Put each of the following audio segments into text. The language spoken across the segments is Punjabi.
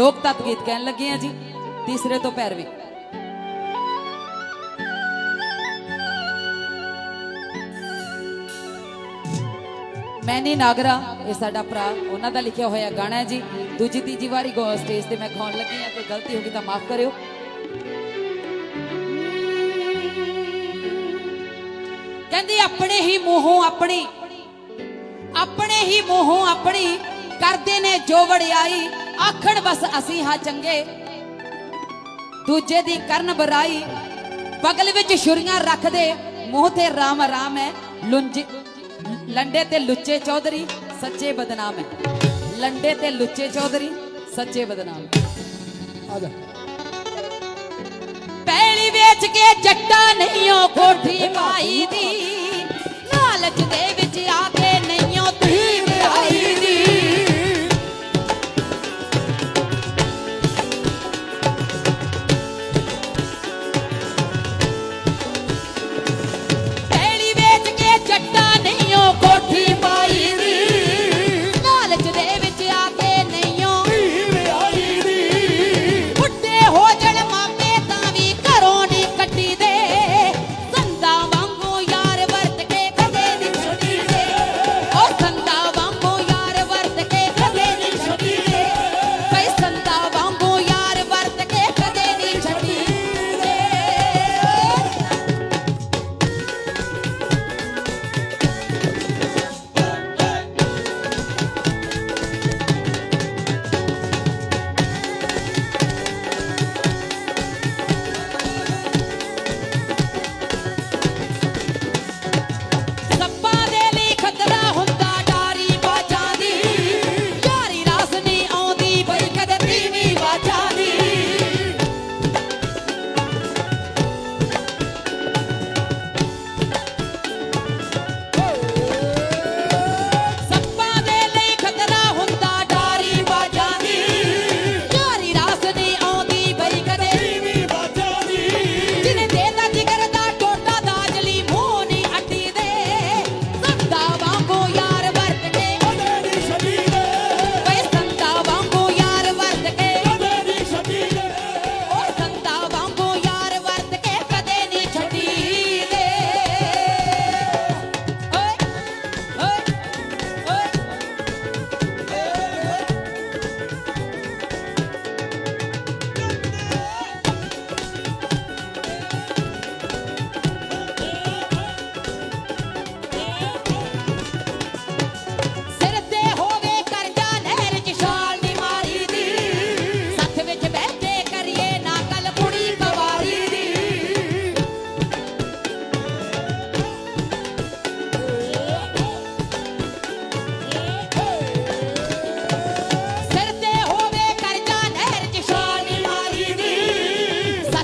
ਲੋਕ ਤਤ ਗੀਤ ਕਹਿਣ ਲੱਗੇ ਆ ਜੀ। ਤੀਸਰੇ ਤੋਂ ਪੈਰਵੀ। ਮੈਨੀ ਨਾਗਰਾ, ਇਹ ਸਾਡਾ ਭਰਾ, ਉਹਨਾਂ ਦਾ ਲਿਖਿਆ ਹੋਇਆ ਗਾਣਾ ਜੀ। ਦੂਜੀ ਤੀਜੀ ਵਾਰੀ ਗੋ ਸਟੇਜ ਤੇ ਮੈਂ ਗਾਉਣ ਲੱਗੀ ਆ ਤੇ ਗਲਤੀ ਹੋ ਗਈ ਤਾਂ ਮਾਫ ਕਰਿਓ। ਕਹਿੰਦੀ, ਆਪਣੇ ਹੀ ਮੂੰਹੋਂ ਆਪਣੀ, ਆਪਣੇ ਹੀ ਮੂੰਹੋਂ ਆਪਣੀ, ਕਰਦੇ ਨੇ ਜੋ ਵੜਿਆਈ ਆਖਣ ਬਸ ਅਸੀਂ ਹਾਂ ਚੰਗੇ। ਦੂਜੇ ਦੀ ਕਰਨ ਬਰਾਈ ਬਗਲ ਵਿੱਚ ਛੁਰੀਆਂ ਰੱਖਦੇ। ਮੂੰਹ ਤੇ ਰਾਮ ਰਾਮ ਹੈ ਲੁੰਜ ਲੰਡੇ ਤੇ ਲੁੱਚੇ ਚੌਧਰੀ ਸੱਚੇ ਬਦਨਾਮ ਹੈ ਲੰਡੇ ਤੇ ਲੁੱਚੇ ਚੌਧਰੀ ਸੱਚੇ ਬਦਨਾਮ ਆ ਜਾ। ਪਹਿਲੀ ਵੇਚ ਕੇ ਜੱਟਾ ਨਹੀਂ ਉਹ ਕੋਠੀ ਪਾਈ ਦੀ।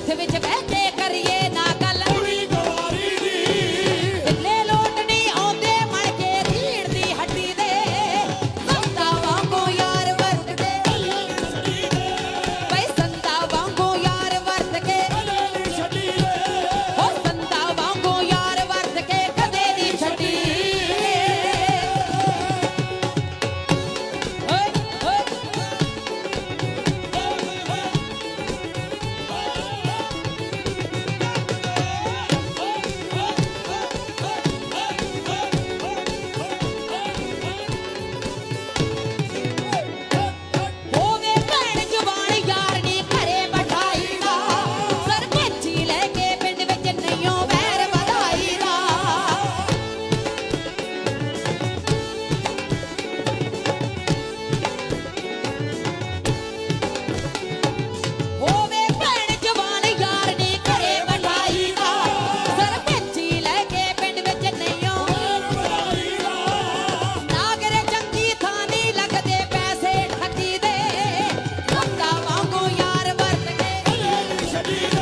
ਦੇ ਵਿੱਚ ਬਹਿ Ready.